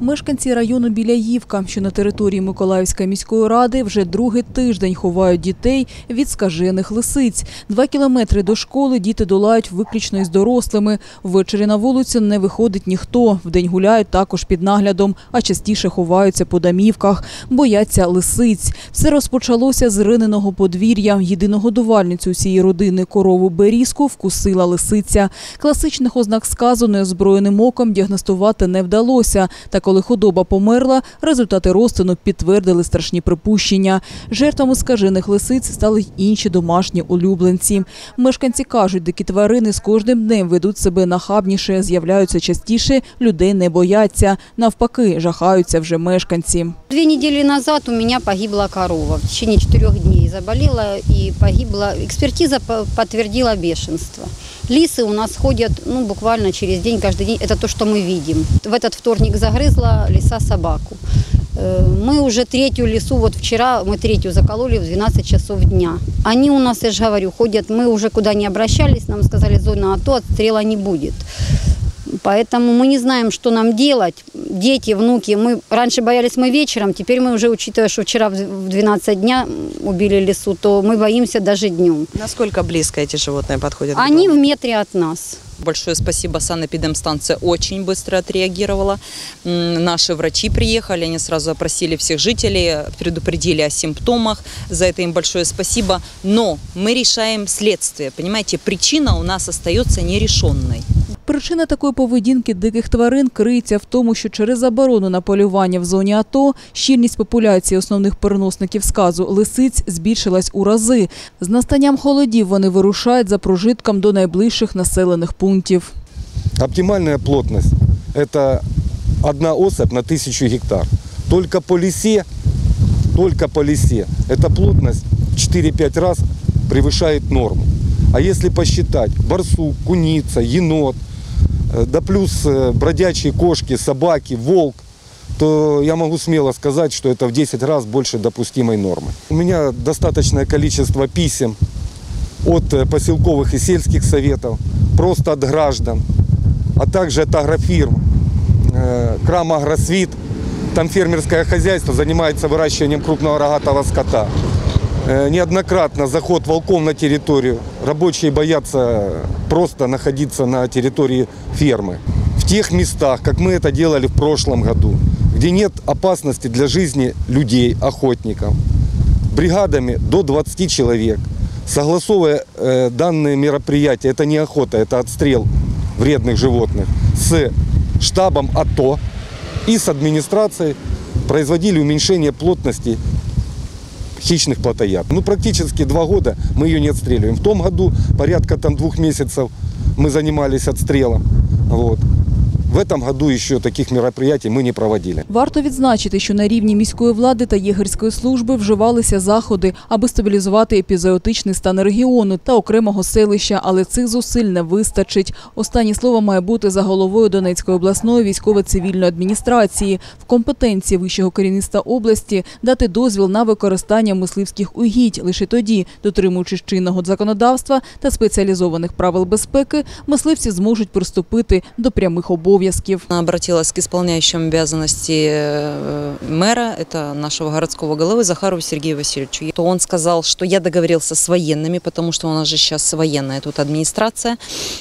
Мешканці району Біляївка, що на території Миколаївської міської ради, вже другий тиждень ховають дітей від скажених лисиць. Два кілометри до школи діти долають виключно із дорослими. Ввечері на вулицю не виходить ніхто. Вдень гуляють також під наглядом, а частіше ховаються по домівках, бояться лисиць. Все розпочалося з риненого подвір'я. Єдину годувальницю цієї родини корову Берізку вкусила лисиця. Класичних ознак сказу неозброєним оком діагностувати не вдалося. Та коли худоба померла, результати розтину підтвердили страшні припущення. Жертвами скажених лисиць стали й інші домашні улюбленці. Мешканці кажуть, дикі тварини з кожним днем ведуть себе нахабніше, з'являються частіше, людей не бояться. Навпаки, жахаються вже мешканці. Две недели назад у меня погибла корова. В течение четырех дней заболела и погибла. Экспертиза по- подтвердила бешенство. Лисы у нас ходят ну, буквально через день, каждый день. Это то, что мы видим. В этот вторник загрызла лиса собаку. Э, Мы уже третью лису, вот вчера мы третью закололи в 12 часов дня. Они у нас, я же говорю, ходят, мы уже куда не обращались, нам сказали, зона АТО, отстрела не будет. Поэтому мы не знаем, что нам делать. Дети, внуки, мы раньше боялись мы вечером, теперь мы уже, учитывая, что вчера в в 12 дня убили лису, то мы боимся даже днем. Насколько близко эти животные подходят? Они в метре от нас. Большое спасибо, санэпидемстанция очень быстро отреагировала. Наши врачи приехали, они сразу опросили всех жителей, предупредили о симптомах. За это им большое спасибо. Но мы решаем следствие. Понимаете, причина у нас остается нерешенной. Причина такої поведінки диких тварин криється в тому, що через заборону на полювання в зоні АТО щільність популяції основних переносників сказу лисиць збільшилась у рази. З настанням холодів вони вирушають за прожитком до найближчих населених пунктів. Оптимальная плотность – это одна особь на тысячу гектар. Только по лесе, только по лесе эта плотность в 4-5 раз превышает норму. А если посчитать барсук, куница, енот, э, да плюс э, бродячие кошки, собаки, волк, то я могу смело сказать, что это в 10 раз больше допустимой нормы. У меня достаточное количество писем от э, поселковых и сельских советов, просто от граждан, а также от агрофирм. Э, Крам Агросвит, там фермерское хозяйство занимается выращиванием крупного рогатого скота. Э, Неоднократно заход волков на территорию. Рабочие боятся просто находиться на территории фермы. В тех местах, как мы это делали в прошлом году, где нет опасности для жизни людей, охотников, бригадами до 20 человек, согласовывая э, данные мероприятия, это не охота, это отстрел вредных животных, с штабом АТО и с администрацией производили уменьшение плотности хищных плотоядов. Ну, практически два года мы ее не отстреливаем. В том году порядка там двух месяцев мы занимались отстрелом. Вот. В этом году еще таких мероприятий мы не проводили. Варто відзначити, що на рівні міської влади та єгерської служби вживалися заходи, аби стабілізувати епізоотичний стан регіону та окремого селища, але цих зусиль не вистачить. Останнє слово має бути за головою Донецької обласної військово-цивільної адміністрації в компетенції вищого керівництва області дати дозвіл на використання мисливських угідь. Лише тоді, дотримуючись чинного законодавства та спеціалізованих правил безпеки, мисливці зможуть приступити до прямих обов'язків. Она обратилась к исполняющему обязанности э, мэра, это нашего городского головы Захарову Сергею Васильевичу. То он сказал, что я договорился с военными, потому что у нас же сейчас военная тут администрация,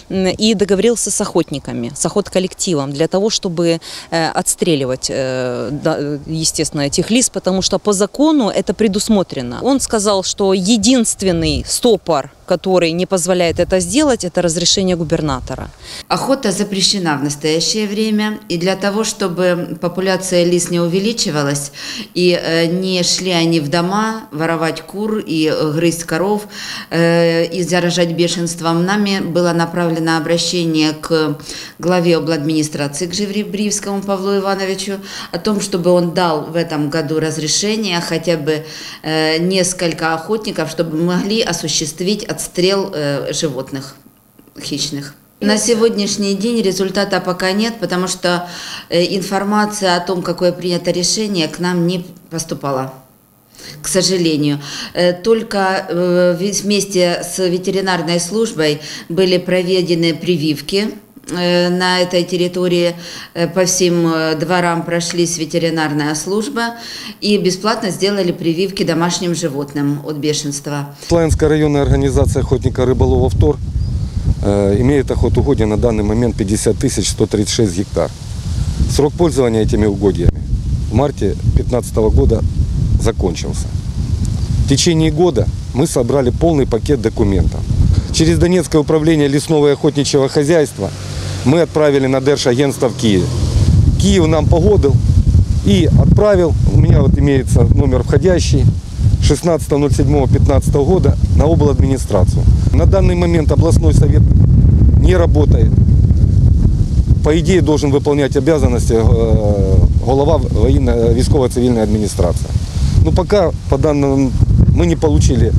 и договорился с охотниками, с охотколлективом для того, чтобы э, отстреливать, э, естественно, этих лис, потому что по закону это предусмотрено. Он сказал, что единственный стопор, который не позволяет это сделать, это разрешение губернатора. Охота запрещена в настоящее время, и для того, чтобы популяция лис не увеличивалась, и э, не шли они в дома воровать кур и э, грызть коров, э, и заражать бешенством, нами было направлено обращение к главе обладминистрации, к Живребривскому Павлу Ивановичу, о том, чтобы он дал в этом году разрешение хотя бы несколько охотников, чтобы могли осуществить отстрел э, животных хищных. На сегодняшний день результата пока нет, потому что э, информация о том, какое принято решение, к нам не поступала. К сожалению, Э, только вместе с ветеринарной службой были проведены прививки на этой территории э, по всем э, дворам прошлись ветеринарная служба и бесплатно сделали прививки домашним животным от бешенства. Славянская районная организация охотника рыболова «Втор» э, имеет охотугодие на данный момент 50 тысяч 136 гектар. Срок пользования этими угодьями в марте 2015 года закончился. В течение года мы собрали полный пакет документов. Через Донецкое управление лесного и охотничьего хозяйства мы отправили на Держагентство в Киев. Киев нам погодил и отправил, у меня вот имеется номер входящий, 16.07.15 года на обладминистрацию. На данный момент областной совет не работает. По идее должен выполнять обязанности э, военно- військово-цивильной администрации. Но пока по данным мы не получили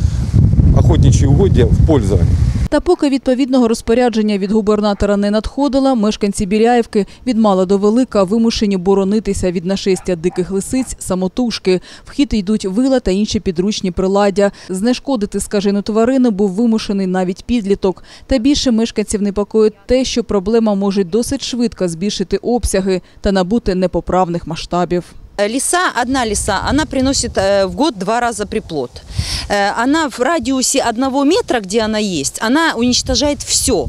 охотничьи угодья в пользование. Та поки відповідного розпорядження від губернатора не надходило, мешканці Біляївки від мала до велика вимушені боронитися від нашестя диких лисиць самотужки. В хід йдуть вила та інші підручні приладдя. Знешкодити скажену тварину був вимушений навіть підліток. Та більше мешканців непокоїть те, що проблема може досить швидко збільшити обсяги та набути непоправних масштабів. Э, Лиса, одна лиса, она приносит э, в год два раза приплод. Э, Она в радиусе одного метра, где она есть, она уничтожает все.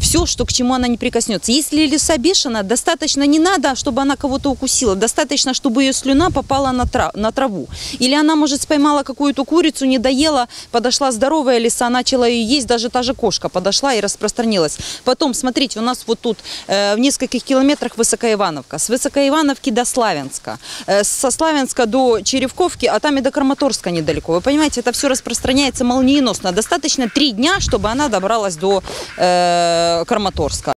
Все, что к чему она не прикоснется. Если лиса бешеная, достаточно не надо, чтобы она кого-то укусила, достаточно, чтобы ее слюна попала на, тра- на траву. Или она, может, споймала какую-то курицу, не доела, подошла здоровая лиса, начала ее есть, даже та же кошка подошла и распространилась. Потом, смотрите, у нас вот тут э, в нескольких километрах Высокоивановка. С Высокоивановки до Славянска. Э, со Славянска до Черевковки, а там и до Краматорска недалеко. Вы понимаете, это все распространяется молниеносно. Достаточно три дня, чтобы она добралась до э, Краматорска.